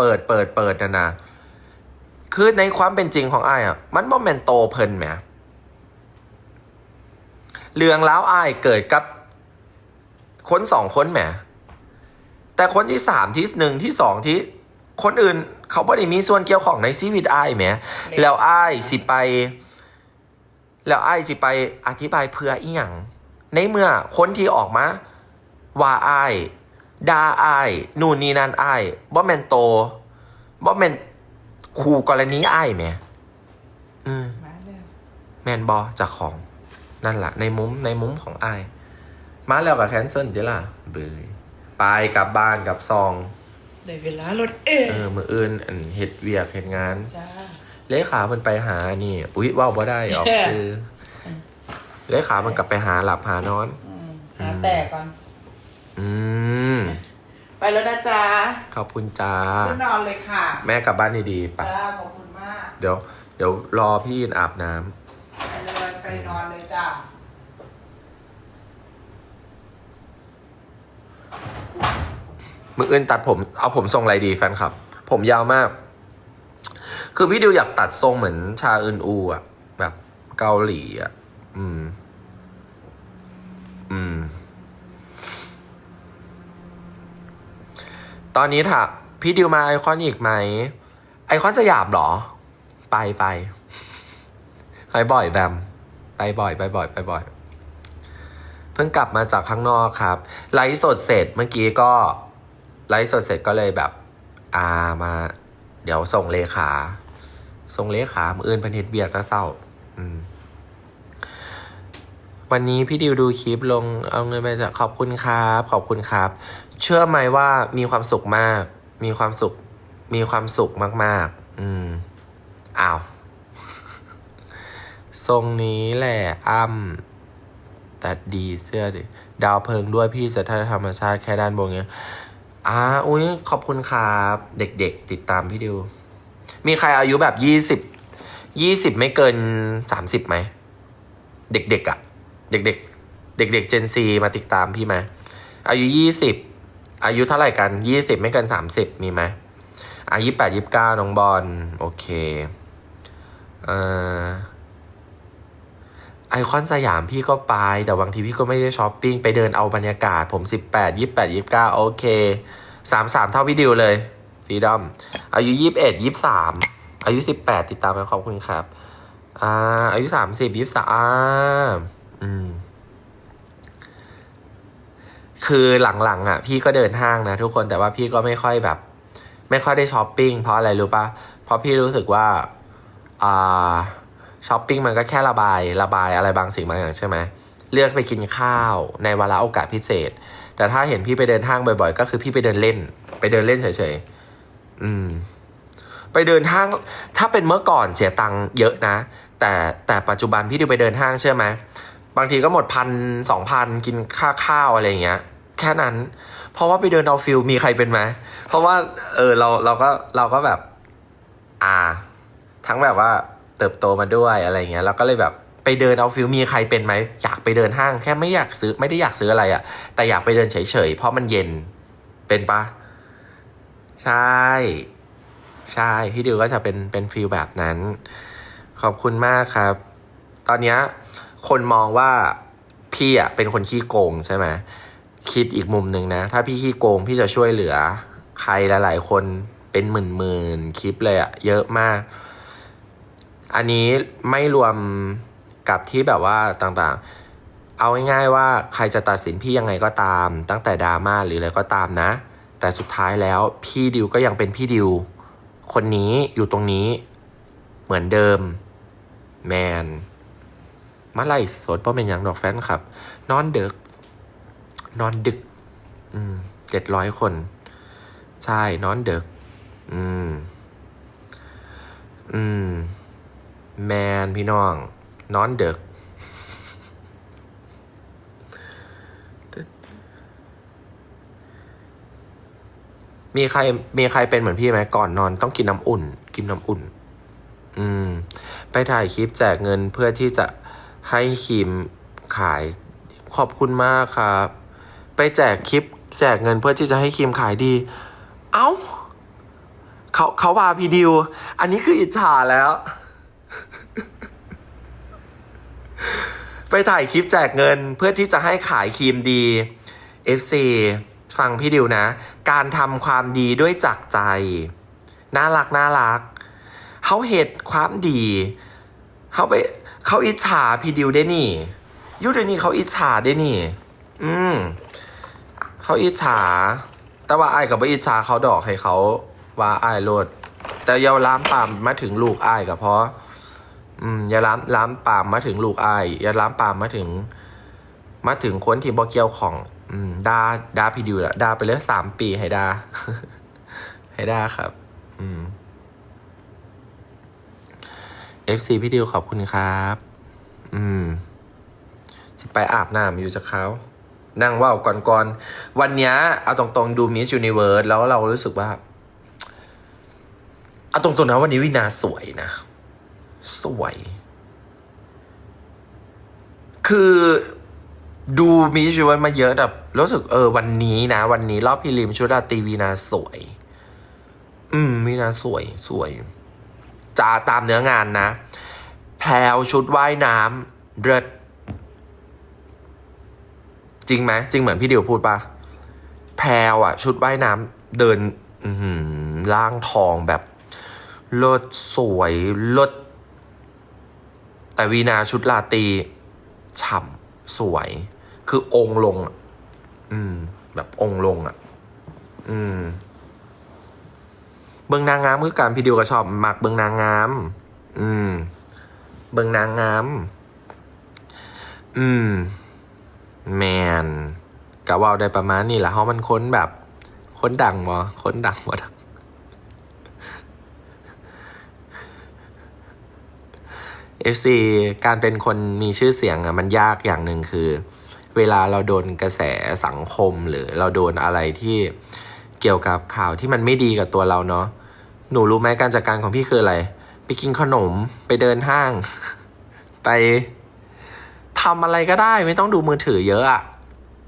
เปิดเปิดเปิดนะนะคือในความเป็นจริงของไอ้ายอะมันบ่แมนโตเพิ่นแหมเรื่องแล้วไอ้ายเกิดกับคนสองคนแหมแต่คนที่สามที่หนึ่งที่สองที่คนอื่น เขาไม่ได้มีส่วนเกี่ยวของในชีวิตไอ้ายแหมแล้วไอ้ายสิไป แล้วไอ้ายสิไปอธิบายเพื่ออีหยังในเมื่อคนที่ออกมาว่าไอ้าย ด่าไอ้ายนู่นนี่นั่นไอ้ายบ่แมนโตบ่แมนคู่กรณีไอ้ายแหมอืมมาแล้วแมนบอจากของ นั่นแหละในมุมในมุมของไอ้ายมาแล้วกับแคนเซิลเดี๋ยวล่ะเบยไปกลับบ้านกับซองได้เวลารถเอ๋เออมืออื่นอันเฮ็ดเวียกเฮ็ดงาน จ้า เลขามันไปหานี่ อุ๊ยว่าวบ่ได้ออกคือเลขามันกลับไปหาหลับหานอน อืมหาแตกก่อน อืม ไปแล้วนะจ๊ะขอบคุณจ้า ขึ้นนอนเลยค่ะแม่กลับบ้านดีๆไป จ้าขอบคุณมาก เดี๋ยว เดี๋ยวรอพี่อาบน้ำ ไปเลยไปนอนเลยจ้ามืออื่นตัดผมเอาผมทรงอะไรดีแฟนคลับ ผมยาวมาก คือพี่ดิวอยากตัดทรงเหมือนชาอึนอูอะแบบเกาหลีอะอืม อืม ตอนนี้ถามพี่ดิวมาไอคอนอีกไหม ไอคอนสยามเหรอ ไปไปไปบ่อยแบมไปบ่อยไปบ่อยไปบ่อย เพิ่งกลับมาจากข้างนอกครับ ไลฟ์สดเสร็จเมื่อกี้ก็ ไลฟ์สดเสร็จก็เลยแบบ อ่ามา เดี๋ยวส่งเลขา ส่งเลขามืออื่นพันเฮ็ดเบียร์ก็เศร้า อืมวันนี้พี่ดิวดูคลิปลงเอาเงินไปจากขอบคุณครับ ขอบคุณครับ เชื่อไหมว่ามีความสุขมาก มีความสุข มีความสุขมาก ๆ อืม อ้าว ทรงนี้แหละอ้ำตัดดีเสื้อดิดาวเพิงด้วยพี่จะท่าธรรมชาติแค่ด้านบนเงี้ยอ่าอุ้ยขอบคุณครับ เด็กๆ ติดตามพี่ดิว มีใครอายุแบบยี่สิบยี่สิบไม่เกินสามสิบไหม เด็กๆอะ่ะ เด็กๆ เด็กๆเจนซีมาติดตามพี่ไหมอายุยี่สิบ อายุเท่าไหร่กันยี่สิบไม่เกินสามสิบมีไหมอายุแปดยี่สิบเก้าน้องบอลโอเคอ่อไอคอนสยามพี่ก็ไป แต่บางทีพี่ก็ไม่ได้ช้อปปิ้งไปเดินเอาบรรยากาศ ผมสิบแปดยี่แปดยี่เก้าโอเคสามสามเท่าพี่ดิวเลยฟรีดอมอายุยี่สิบเอ็ดยี่สามอายุสิบแปดติดตามไปขอบคุณครับ อ่า อายุสามสิบยี่สามอ่าอืม คือหลังๆอะพี่ก็เดินห้างนะทุกคนแต่ว่าพี่ก็ไม่ค่อยแบบ ไม่ค่อยได้ช้อปปิ้งเพราะอะไรรู้ปะเพราะพี่รู้สึกว่าอ่าช้อปปิ้งมันก็แค่ระบายระบายอะไรบางสิ่งบางอย่างใช่ไหมเลือกไปกินข้าวในเวลาโอกาสพิเศษ แต่ถ้าเห็นพี่ไปเดินห้างบ่อยๆ ก็คือพี่ไปเดินเล่น ไปเดินเล่นเฉยๆอืม ไปเดินห้าง ถ้าเป็นเมื่อก่อนเสียตังค์เยอะนะ แต่แต่ปัจจุบันพี่ดิวไปเดินห้างเชื่อไหม บางทีก็หมดพันสองพันกินค่าข้าวอะไรอย่างเงี้ย แค่นั้น เพราะว่าไปเดินเอาฟิลมีใครเป็นไหมเพราะว่า เออเราเราก็เราก็แบบ อ่า ทั้งแบบว่าเติบโตมาด้วยอะไรเงี้ยแล้วก็เลยแบบไปเดินเอาฟิลมีใครเป็นไหมอยากไปเดินห้างแค่ไม่อยากซื้อไม่ได้อยากซื้ออะไรอะ่ะ แต่อยากไปเดินเฉยๆเพราะมันเย็นเป็นปะใช่ใช่พี่ดิวก็จะเป็นเป็นฟิลแบบนั้น ขอบคุณมากครับ ตอนเนี้ย คนมองว่าพี่อะเป็นคนขี้โกงใช่ไหมคิดอีกมุมหนึ่งนะ ถ้าพี่ขี้โกงพี่จะช่วยเหลือ ใครหลาย ๆ คนเป็นหมื่นๆคลิปเลยอะเยอะมาก อันนี้ไม่รวมกับที่แบบว่าต่างๆ เอาง่ายๆว่าใครจะตัดสินพี่ยังไงก็ตาม ตั้งแต่ดราม่าหรืออะไรก็ตามนะ แต่สุดท้ายแล้วพี่ดิวก็ยังเป็นพี่ดิว คนนี้อยู่ตรงนี้เหมือนเดิมแมน มาไล่สดเพราะเป็นอย่างดอกแฟนครับ นอนดึก นอนดึก อืมเจ็ดร้อยคน ใช่ นอนดึก อืม อืม แมนพี่น้อง นอนเด็กมีใครมีใครเป็นเหมือนพี่ไหมก่อนนอนต้องกินน้ำอุ่น กินน้ำอุ่น อืม ไปถ่ายคลิปแจกเงินเพื่อที่จะ ให้ครีมขายขอบคุณมากครับ ไปแจกคลิปแจกเงินเพื่อที่จะให้ครีมขายดี เอ้าเขาเขาว่าพี่ดิว อันนี้คืออิจฉาแล้ว ไปถ่ายคลิปแจกเงินเพื่อที่จะให้ขายครีมดี FC ฟังพี่ดิวนะ การทำความดีด้วยจากใจ น่ารักน่ารักเขาเหตุความดีเขาไป เขาอิจฉาพี่ดิวได้นี่ยุดเดนี้เขาอิจฉาได้นี่ อืมเขาอิจฉา แต่ว่าไอ้กับว่าอิจฉาเขาดอกให้เขาว่าไอ้ายโลด แต่ยาล้ามปามมาถึงลูกไอ้กับเพราะอืมอย่าล้ามล้ามปามมาถึงลูกไอ้ยอย่าล้ามปามมาถึง มาถึงคนที่บ่เกี่ยวของ อืมดาดาพี่ดิวละดาไปเลยสามปีให้ดาให้ดาครับ อืม FC พี่ดิวขอบคุณครับ อืมสิไปอาบน้ำอยู่จากเขานั่งว่าวก่อนก่อนๆวันเนี้ยเอาตรงๆดู Miss Universe แล้วเรารู้สึกว่า เอาตรงๆนะวันนี้วินาสวยนะ สวย คือดูมีชุดมาเยอะแบบรู้สึกเออวันนี้นะ วันนี้รอบพิริมชุดราตีวีนาสวย อืมวีนาสวยสวย จาตามเนื้องานนะ แพลวชุดว่ายน้ำเลิศจริงไหมจริงเหมือนพี่ดิวพูดปะแพลวอะชุดว่ายน้ำเดินล่างทองแบบเลิศสวยเลิศแต่วีนาชุดลาตีฉ่ำสวย คือองค์ลง อืม แบบองค์ลงอะ อืม เบิงนางงามคือการพี่ดิวก็ชอบมักเบิงนางงาม อืม เบิงนางงาม อืม แมนกะว่าได้ประมาณนี้แหละเพรามันค้นแบบ ค้นดังบ่ค้นดังบ่ดังเอฟซีการเป็นคนมีชื่อเสียงอะมันยากอย่างหนึ่งคือ เวลาเราโดนกระแสสังคมหรือเราโดนอะไรที่เกี่ยวกับข่าวที่มันไม่ดีกับตัวเราเนาะ หนูรู้ไหมการจัดการของพี่คืออะไร ไปกินขนม ไปเดินห้าง ไปทำอะไรก็ได้ไม่ต้องดูมือถือเยอะอะ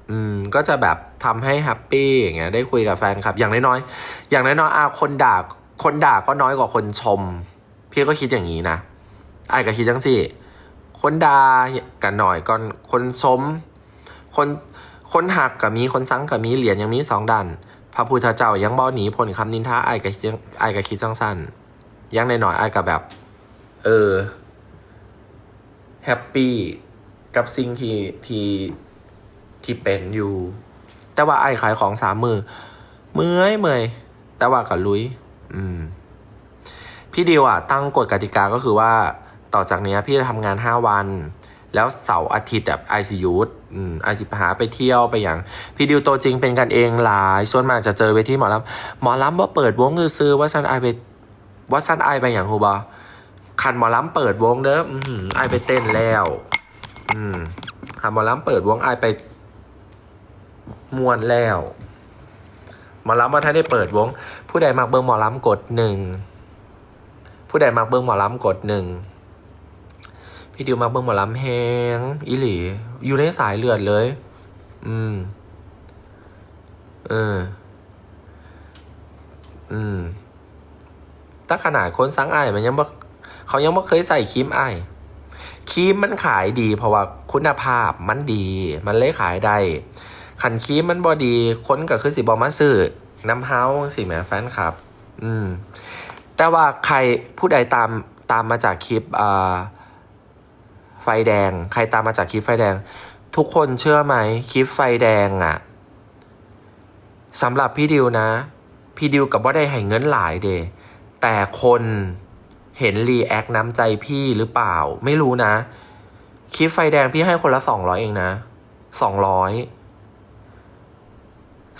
อืม ก็จะแบบทำให้แฮปปี้อย่างเงี้ย ได้คุยกับแฟนคลับ อย่างน้อยๆ อย่างน้อยๆอาคนด่า คนด่าก็น้อยกว่าคนชม พี่ก็คิดอย่างนี้นะไอ้ก็คิดจังสิ คนด่ากันหน่อยก่อน คนชม คน คนหักกับมี คนซังกับมี เหรียญยังมีสองด้าน พระพุทธเจ้ายังบ่หนีผลคำนินทาไอ้กับไอ้กับคิดสั้นๆยังในหน่อยไอ้กับแบบ เออแฮปปี้กับสิ่งที่ที่ที่เป็นอยู่ แต่ว่าไอ้ขายของสามมือเมื่อยเมื่อยแต่ว่ากับลุย อืม พี่ดิวอะ ตั้งกฎกติกาก็คือว่าต่อจากนี้พี่จะทำงานห้าวัน แล้วเสาร์อาทิตย์แบบไอซียูอืมไอซีพาไปเที่ยวไปอย่าง พี่ดิวโตจริงเป็นกันเองหลายส่วนมากจะเจอเวทีหมอลำหมอลำว่าเปิดวงซื้อว่าซันไอไปว่าซันไอไปอย่างฮูบอคันหมอลำเปิดวงเด้ออืมไอไปเต้นแล้ว อืมคันหมอลำเปิดวงไอไปมวนแล้วหมอลำว่าถ้าได้เปิดวง ผู้ใดมักเบิ่งหมอลำกดหนึ่งผู้ใดมักเบิ่งหมอลำกดหนึ่ง พี่ดิวมาเบิ่งหมอลำแฮงอีหลี อยู่ในสายเลือดเลย อืม เออ อืมถ้าขนาดคนสังไอายมันยังบ่เขายังไม่เคยใส่ครีมไอายครีมมันขายดี เพราะว่าคุณภาพมันดี มันเลยขายได้ขันครีมมันบอดีคนก็คือสิบอมาซื้อน้ำเฮาสิแม่แฟนครับ อืม แต่ว่าใครผู้ใดตามตามมาจากคลิปอ่า ไฟแดง ใครตามมาจากคลิปไฟแดง ทุกคนเชื่อไหมคลิปไฟแดงอะสำหรับพี่ดิวนะ พี่ดิวกับว่าได้ให้เงินหลายเดแต่คนเห็นรีแอคน้ำใจพี่หรือเปล่า ไม่รู้นะ คลิปไฟแดงพี่ให้คนละสองร้อยเองนะสองร้อย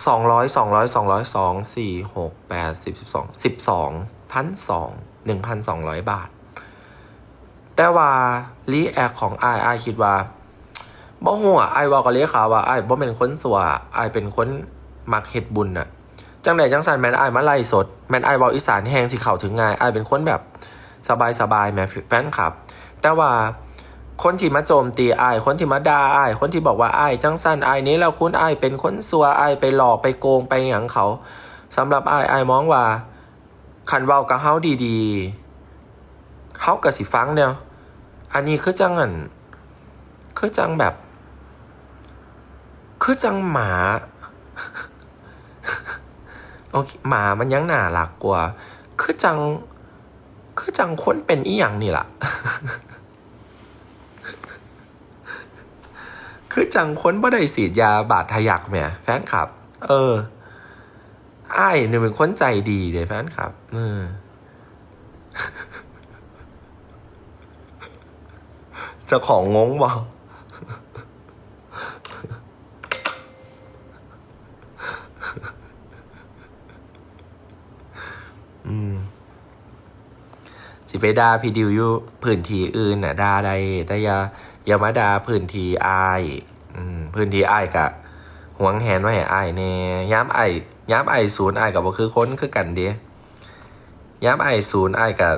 สองร้อยสองร้อยสองร้อยสองสี่หกแปดสิบสิบสองสิบสองพันสองหนึ่งพันสองร้อยบาท แต่ว่า รีแอคของไอไอคิดว่าบ่หัวไอว่ากับเลขาว่าไอายบ่เป็นคนสัวไอายเป็นคนมักเฮ็ดบุญน่ะ จังไหนจังสันแมนไอายมาไล่สด แมนไอเว้าอีสานแห้งสิเข้าถึงง่ายไอายเป็นคนแบบสบายสบายแหมแฟนคลับ แต่ว่าคนที่มาโจมตีไอายคนที่มาด่าไอายคนที่บอกว่าไอายจังสันไอายนี้แล้วคุณไอายเป็นคนสัวไอายไปหลอกไปโกงไปหยังเขาสำหรับไอายไอายมองว่าคันเว้ากับเฮาดีๆเฮาก็สิฟังเดียว อันนี้คือจังอันคือจังแบบ คือจังหมาโอเคหมามันยังหน่ารักกว่า คือจัง คือจังคนเป็นอีหยังนี่ล่ะ คือจังคนบ่ได้สีดยาบาดทะยักแหมแฟนคลับ เอออ้ายเนี่ยเป็นคนใจดีเลยแฟนคลับ เออ เจะของงงบอืมสิไปด่าพี่ดิวอยู่พื้นที่อื่นน่ะด่าได้แต่อย่าอย่ามาด่าพื้นที่อายอืมพื้นที่อายกะหวงแหนไว้ให้อายแน่ย้ำไอายย้ำไอายศูนย์อายกับบ่คือค้นคือกันเด้ย้ำไอายศูนย์อายกับ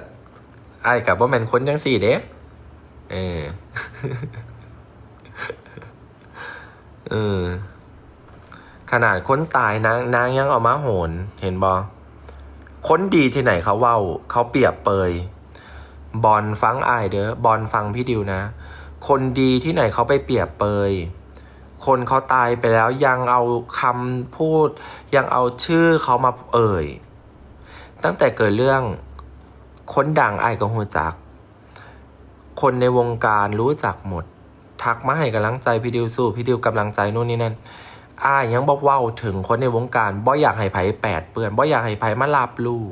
อายกับบ่แม่นค้นจังสี่เด้ เออ เออ ขนาดคนตายนางนางยังเอามาโหน เห็นบ่คนดีที่ไหนเขาเว้า เขาเปรียบเปย บอลฟังอายเด้อบอลฟังพี่ดิวนะ คนดีที่ไหนเขาไปเปรียบเปย คนเขาตายไปแล้วยังเอาคำพูด ยังเอาชื่อเขามาเอ่ย ตั้งแต่เกิดเรื่อง คนดังอายกับหัวจัก คนในวงการรู้จักหมด ทักมาให้กำลังใจพี่ดิวสู้พี่ดิวกำลังใจนู่นนี่นั่นอายยังบอกว่าถึงคนในวงการบ่อยากให้ไผแปดเปื่อนบ่อยากให้ไผมาลาบลู่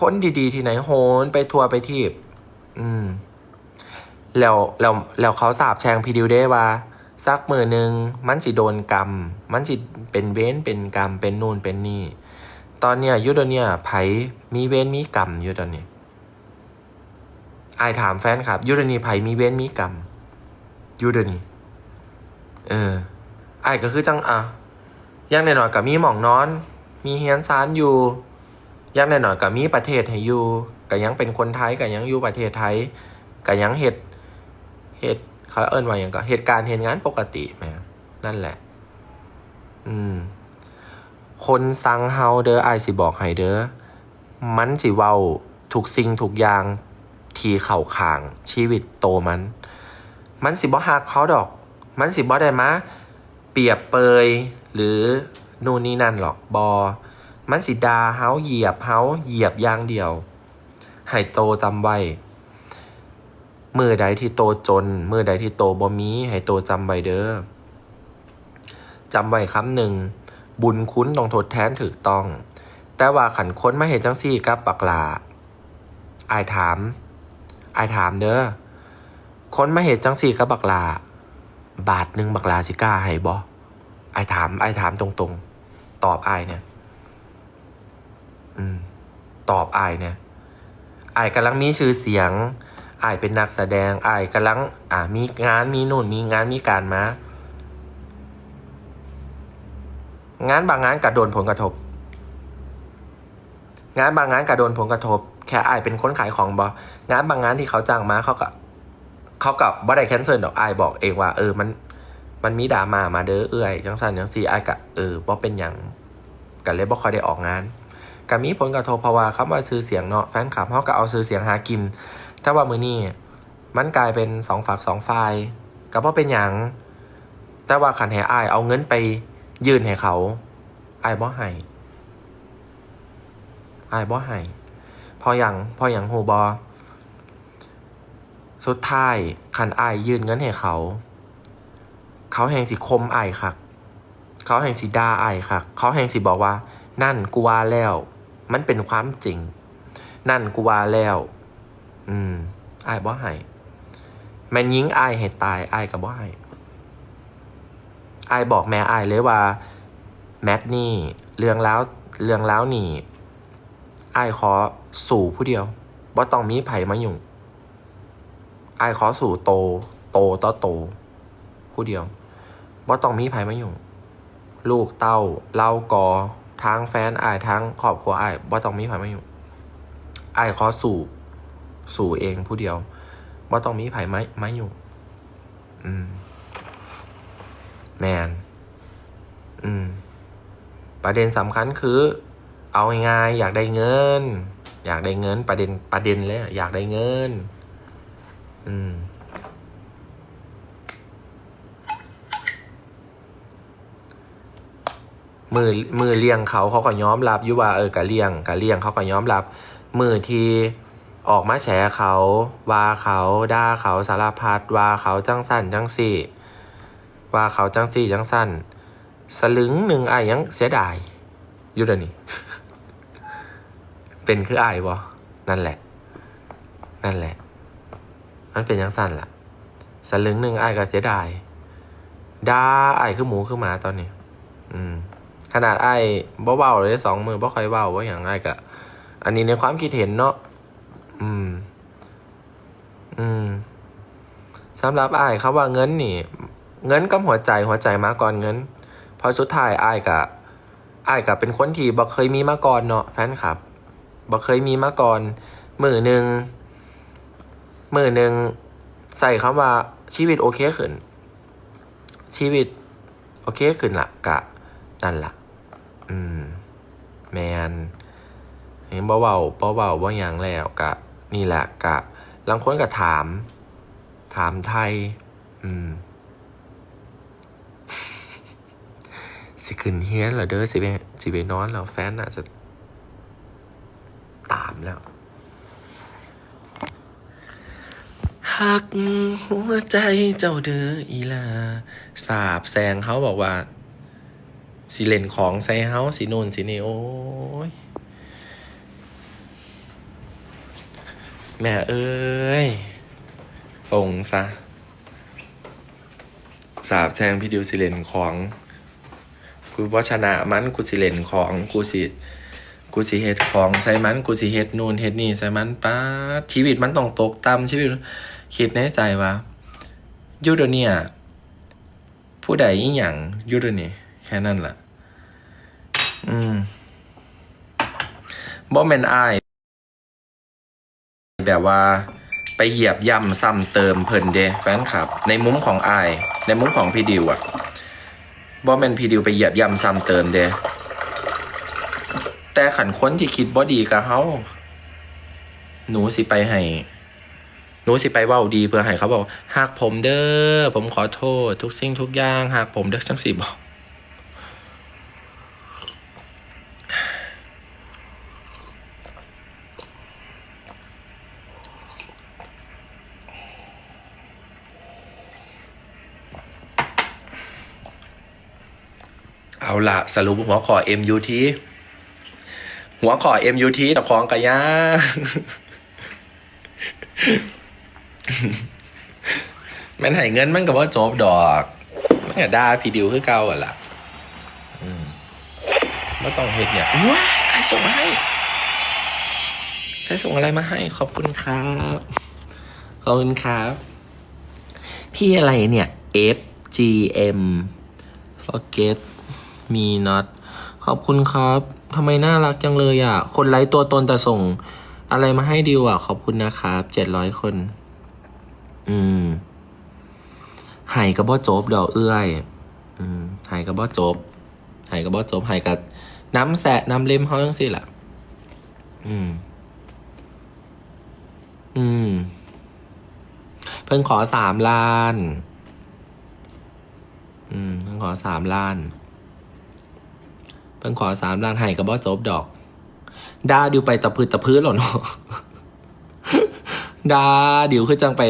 คนดีๆ ที่ไหนโหนไปทัวร์ไปทีบอืม แล้วแล้วแล้วเขาสาบแช่งพี่ดิวได้ว่าสักมือหนึ่งมันสิโดนกรรม มันสิเป็นเว้นเป็นกรรมเป็นนู่นเป็นนี่ ตอนเนี้ยยุดเนี่ยไผมีเว้นมีกรรมอยู่ตอนนี้ อายถามแฟนครับอยุดนีไผมีเว้นมีกรรมอยุดนีเอออายก็คือจังอะยังแน่นอนกับมีหมองนอน มีเฮียนซานอยู่ยังแน่นอนก็มีประเทศให้อยู่ก็ยังเป็นคนไทยก็ยังอยู่ประเทศไทยก็ยังเฮ็ดเฮ็ดเขาเอิ้นว่าหยังก็เหตุการณ์เหตุงานปกติแหมนั่นแหละ อืม คนสั่งเฮาเด้ออสิบอกให้เด้อมันสิเว้าทุกสิ่งทุกอย่าง ที่เข้าข้าง ชีวิตโตมัน มันสิบ่ฮักเขาดอก มันสิบ่ได้มาเปรียบเปยหรือนู่นนี่นั่นหรอกบอ มันสิดาเฮาเหยียบเฮาเหยียบอย่างเดียวให้โตจำไว้มือใดที่โตจนมือใดที่โตบ่มี ให้โตจำไว้เด้อจำไว้คำหนึ่ง บุญคุณต้องทดแทนถูกต้อง แต่ว่าขันค้นมาเห็นจังซี่กับปักลาอายถาม อายถามเด้อคนมาเห็นจังซี่กับบักลา บาทหนึ่งบักลาสิกล้าให้บ่อายถามอายถามตรงๆ ตอบอายเนี่ย อืม ตอบอายเนี่ยอายกำลังมีชื่อเสียงอายเป็นนักแสดงอายกำลัง อ่า มีงานมีนู่น มีงานมีการมางานบางงานก็โดนผลกระทบ งานบางงานก็โดนผลกระทบ แค่อายเป็นคนขายของบองานบางงานที่เขาจ้างมาเขาก็เขากับบ่ได้แคนเซิลดอกอายบอกเองว่า เออมัน มันมีดราม่ามาเด้อเอื้อยจังสันจังสีอายกะเออบ่เป็นหยังก็เลยบ่ค่อยได้ออกงานก็มีผลกระทบเพราะว่าคำว่าซื้อเสียงเนาะแฟนคลับเขาก็เอาซื้อเสียงหากิน แต่ว่ามือนี้มันกลายเป็นสองฝักสองฝ่ายก็เพราะเป็นอย่างแต่ว่าขันแห่อายเอาเงินไปยื่นให้เขาอายบ่ให้อายบ่ให้ พออย่างพออย่างหูบอสุดท้ายขันอายยืนเงินให้เขา เขาแห่งสิคมอายคัก เขาแห่งสิด่าอายคัก เขาแห่งสิบอกว่า นั่นกูว่าแล้ว มันเป็นความจริง นั่นกูว่าแล้ว อืมอายบ่ให้แม่นยิงอายให้ตายอายกับบ่ให้อายบอกแม่อายเลยว่า แมทนี่ เรื่องแล้วเรื่องแล้วนี่ อายขอสู่ผู้เดียวบ่ต้องมีไผมายุ่งอายขอสู่โต โตต่อโต ผู้เดียวบ่ต้องมีไผมายุ่ลูกเต้าเล่ากอทางแฟนอายทางครอบครัวอายบ่ต้องมีไผมาอยู่อายขอสู่สู่เองผู้เดียวบ่ต้องมีไผมามาอยู่ อืม แมน อืม ประเด็นสำคัญคือ เอาง่ายๆอยากได้เงิน อยากได้เงินประเด็นประเด็นเลยอยากได้เงิน อืมมือมือเลี้ยงเขาเขาก็ยอมรับอยู่ว่าเออกะเลี้ยงกะเลี้ยงเขาก็ยอมรับ มือที่ออกมาแฉเขาว่าเขาด่าเขาสารพัดว่าเขาจังสั้นจังสี่ ว่าเขาจังสี่จังสั้น สลึงหนึ่งอายยังเสียดายอยู่เดี๋ยวนี้ เป็นคืออายบ่นั่นแหละ นั่นแหละ มันเป็นยังสั้นล่ะสลึงหนึ่งอายก็เสียดายด่าอายคือหมูคือหมาตอนนี้ อืม ขนาดไอ้ายบ่เบาเลยสองมือบ่ค่อยเบาว่าอย่างไอ้ายกะ อันนี้ในความคิดเห็นเนาะอืม อืมสำหรับไอ้ายเขาว่าเงินนี่ เงินกับหัวใจหัวใจมาก่อนเงินพราะสุดท้ายไอ้ายกะไอ้ายกะเป็นคนที่บ่เคยมีมาก่อนเนาะแฟนคลับ บ่เคยมีมาก่อนมือหนึ่งมือหนึ่งใส่คำว่าชีวิตโอเคขึ้น ชีวิตโอเคขึ้นละกะนั่นละอืม แมนเห็นเบาเบาเบาเบาว่าอย่างแล้วกะ นี่แหละกะลังคนก็ถาม ถามไทย อืม สิขึ้นเฮียนเหรอเด้อสิไปสิไปนอนแล้วแฟนอาจจะ แล้ว หักหัวใจเจ้าเด้ออีลา สาบแซงเขาบอกว่า สิเลนของใส่เฮาสิโนนสินี่โอ้ย แม่เอ้ยปงซะ สาบแซงพี่ดิวสิเลนของ กูว่าชนะมันกูสิเลนของกูสิ กูสิเฮ็ดของใส่มันกูสิเฮ็ดนู่นเฮ็ดนี่ใส่มันป้าชีวิตมันต้องตกต่ำชีวิตคิดในใจว่าอยูเดเนี่ยผู้ใดอีหยังอยูเดยวนี้แค่นั้นล่ะ อืมบ่แม่นอายแบบว่าไปเหยียบย่ำซ้ำเติมเพิ่นเดแฟนคลับ ในมุมของอาย ในมุมของพี่ดิวอะบ่แม่นพี่ดิวไปเหยียบย่ำซ้ำเติมเด แต่ขันคนที่คิดบ่ดีกับเฮาหนูสิไปให้หนูสิไปเว้าดีเพื่อให้เขาบอกหากผมเด้อผมขอโทษ ทุกสิ่งทุกอย่างหากผมเด้อจังสิบอกเอาละสรุปหัวขอ MUT หัวขอ MUT ต่ของกะยาแมันให้เงินมันก็ว่าจบดอกมันก็ด่าพี่ดิวคือเก่าอะล่ะอืมไม่ต้องเฮ็ดเนี่ยว้าใครส่งมาให้ใครส่งอะไรมาให้ ขอบคุณครับ ขอบคุณครับ พี่อะไรเนี่ย F G M forget me not ขอบคุณครับ ทำไมน่ารักจังเลยอะ คนไร้ตัวตนแต่ส่ง อะไรมาให้ดิวอะ ขอบคุณนะครับเจ็ดร้อยคน อืมไห้กับบ่จบดอกเอื้อยอืมไห้กับบ่จบไห้กับบ่จบไห้กับน้ำแสะน้ำเล็มเขาจังสิล่ะ อืม อืม เพิ่งขอสามล้าน อืม เพิ่งขอสามล้าน เพิ่งขอสามล้านให้กับบ่จบดอก ดาดิวไปตะพืดตะพื้นหรอเนาะดาดิวคือจังไป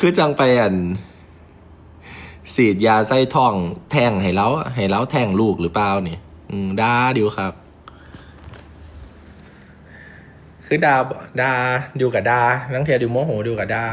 คือจังไปอันสีดยาไส้ทองแทงให้แล้วให้แล้วแทงลูกหรือเปล่าเนี่ยอืมดาดิวครับ คือดาดาดิวกับดานังเทียดิวโมโหดิวกับดา